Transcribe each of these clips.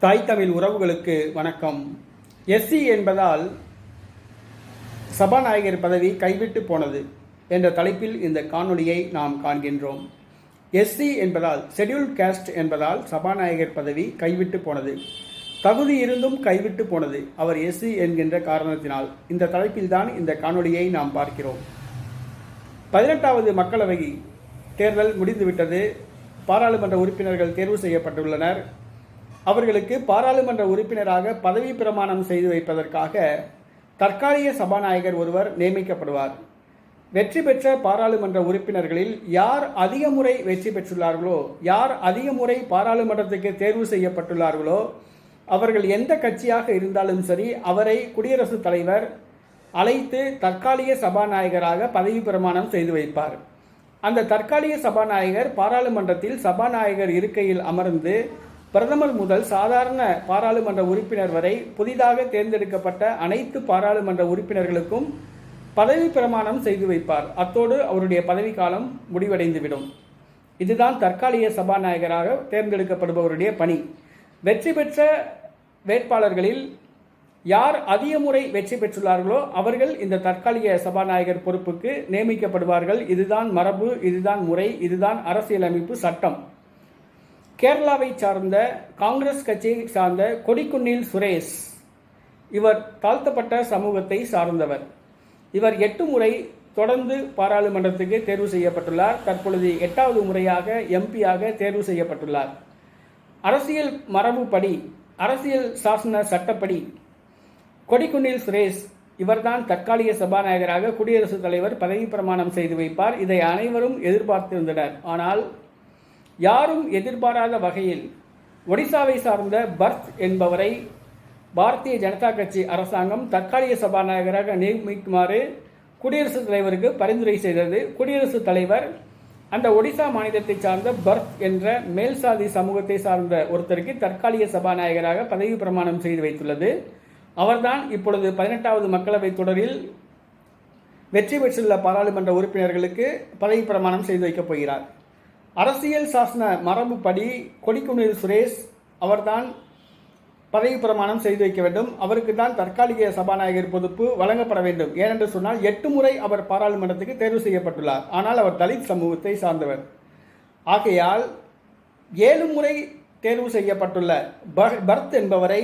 தாய் தமிழ் உறவுகளுக்கு வணக்கம். எஸ்சி என்பதால் சபாநாயகர் பதவி கைவிட்டு போனது என்ற தலைப்பில் இந்த காணொளியை நாம் காண்கின்றோம். எஸ்சி என்பதால் ஷெட்யூல்ட் காஸ்ட் என்பதால் சபாநாயகர் பதவி கைவிட்டு போனது. தகுதி இருந்தும் கைவிட்டு போனது அவர் எஸ்சி என்கின்ற காரணத்தினால். இந்த தலைப்பில்தான் இந்த காணொளியை நாம் பார்க்கிறோம். பதினெட்டாவது மக்களவை தேர்தல் முடிந்துவிட்டது. பாராளுமன்ற உறுப்பினர்கள் தேர்வு செய்யப்பட்டுள்ளனர். அவர்களுக்கு பாராளுமன்ற உறுப்பினராக பதவி பிரமாணம் செய்து வைப்பதற்காக தற்காலிக சபாநாயகர் ஒருவர் நியமிக்கப்படுவார். வெற்றி பெற்ற பாராளுமன்ற உறுப்பினர்களில் யார் அதிக முறை வெற்றி பெற்றுள்ளார்களோ யார் அதிக முறை பாராளுமன்றத்துக்கு தேர்வு செய்யப்பட்டுள்ளார்களோ அவர்கள் எந்த கட்சியாக இருந்தாலும் சரி அவரை குடியரசுத் தலைவர் அழைத்து தற்காலிக சபாநாயகராக பதவி பிரமாணம் செய்து வைப்பார். அந்த தற்காலிக சபாநாயகர் பாராளுமன்றத்தில் சபாநாயகர் இருக்கையில் அமர்ந்து பிரதமர் முதல் சாதாரண பாராளுமன்ற உறுப்பினர் வரை புதிதாக தேர்ந்தெடுக்கப்பட்ட அனைத்து பாராளுமன்ற உறுப்பினர்களுக்கும் பதவி பிரமாணம் செய்து வைப்பார். அத்தோடு அவருடைய பதவிக்காலம் முடிவடைந்துவிடும். இதுதான் தற்காலிக சபாநாயகராக தேர்ந்தெடுக்கப்படுபவருடைய பணி. வெற்றி பெற்ற வேட்பாளர்களில் யார் அதிக முறை வெற்றி பெற்றுள்ளார்களோ அவர்கள் இந்த தற்காலிக சபாநாயகர் பொறுப்புக்கு நியமிக்கப்படுவார்கள். இதுதான் மரபு இதுதான் முறை இதுதான் அரசியலமைப்பு சட்டம். கேரளாவை சார்ந்த காங்கிரஸ் கட்சியை சார்ந்த கொடிக்குன்னில் சுரேஷ். இவர் தாழ்த்தப்பட்ட சமூகத்தை சார்ந்தவர். இவர் எட்டு முறை தொடர்ந்து பாராளுமன்றத்துக்கு தேர்வு செய்யப்பட்டுள்ளார். தற்பொழுது எட்டாவது முறையாக எம்பியாக தேர்வு செய்யப்பட்டுள்ளார். அரசியல் மரபுப்படி அரசியல் சாசன சட்டப்படி கொடிக்குன்னில் சுரேஷ் இவர்தான் தற்காலிக சபாநாயகராக குடியரசுத் தலைவர் பதவி பிரமாணம் செய்து வைப்பார். இதை அனைவரும் எதிர்பார்த்திருந்தனர். ஆனால் யாரும் எதிர்பாராத வகையில் ஒடிசாவை சார்ந்த பர்த் என்பவரை பாரதிய ஜனதா கட்சி அரசாங்கம் தற்காலிக சபாநாயகராக நியமிக்குமாறு குடியரசுத் தலைவருக்கு பரிந்துரை செய்தது. குடியரசுத் தலைவர் அந்த ஒடிசா மாநிலத்தை சார்ந்த பர்த் என்ற மேல்சாதி சமூகத்தை சார்ந்த ஒருத்தருக்கு தற்காலிக சபாநாயகராக பதவி பிரமாணம் செய்து வைத்துள்ளது. அவர்தான் இப்பொழுது பதினெட்டாவது மக்களவைத் தொடரில் வெற்றி பெற்றுள்ள பாராளுமன்ற உறுப்பினர்களுக்கு பதவி பிரமாணம் செய்து வைக்கப் போகிறார். அரசியல் சாசன மரபுப்படி கொடிக்குனில் சுரேஷ் அவர்தான் பதவி பிரமாணம் செய்து வைக்க வேண்டும். அவருக்கு தான் தற்காலிக சபாநாயகர் பொறுப்பு வழங்கப்பட வேண்டும். ஏனென்று சொன்னால் எட்டு முறை அவர் பாராளுமன்றத்துக்கு தேர்வு செய்யப்பட்டுள்ளார். ஆனால் அவர் தலித் சமூகத்தை சார்ந்தவர். ஆகையால் ஏழு முறை தேர்வு செய்யப்பட்டுள்ள பர்த் என்பவரை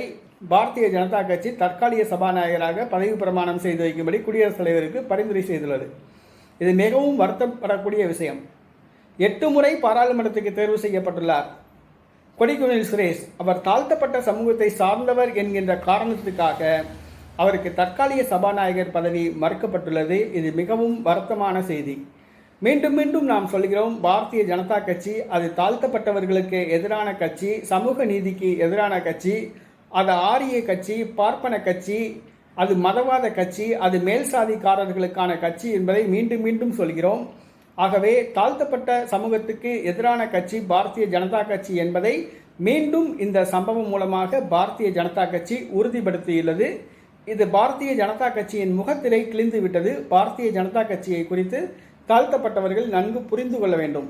பாரதிய ஜனதா கட்சி தற்காலிக சபாநாயகராக பதவி பிரமாணம் செய்து வைக்கும்படி குடியரசுத் தலைவருக்கு பரிந்துரை செய்துள்ளது. இது மிகவும் வருத்தப்படக்கூடிய விஷயம். எட்டு முறை பாராளுமன்றத்துக்கு தேர்வு செய்யப்பட்டுள்ளார். கொடிக்குனில் சுரேஷ் அவர் தாழ்த்தப்பட்ட சமூகத்தை சார்ந்தவர் என்கின்ற காரணத்துக்காக அவருக்கு தற்காலிக சபாநாயகர் பதவி மறுக்கப்பட்டுள்ளது. இது மிகவும் வருத்தமான செய்தி. மீண்டும் மீண்டும் நாம் சொல்கிறோம் பாரதிய ஜனதா கட்சி அது தாழ்த்தப்பட்டவர்களுக்கு எதிரான கட்சி சமூக நீதிக்கு எதிரான கட்சி அது ஆரிய கட்சி பார்ப்பன கட்சி அது மதவாத கட்சி அது மேல் சாதிக்காரர்களுக்கான கட்சி என்பதை மீண்டும் மீண்டும் சொல்கிறோம். ஆகவே தாழ்த்தப்பட்ட சமூகத்துக்கு எதிரான கட்சி பாரதிய ஜனதா கட்சி என்பதை மீண்டும் இந்த சம்பவம் மூலமாக பாரதிய ஜனதா கட்சி உறுதிப்படுத்தியுள்ளது. இது பாரதிய ஜனதா கட்சியின் முகத்திரை கிழிந்து விட்டது பாரதிய ஜனதா கட்சியை குறித்து தாழ்த்தப்பட்டவர்கள் நன்கு புரிந்து கொள்ள வேண்டும்.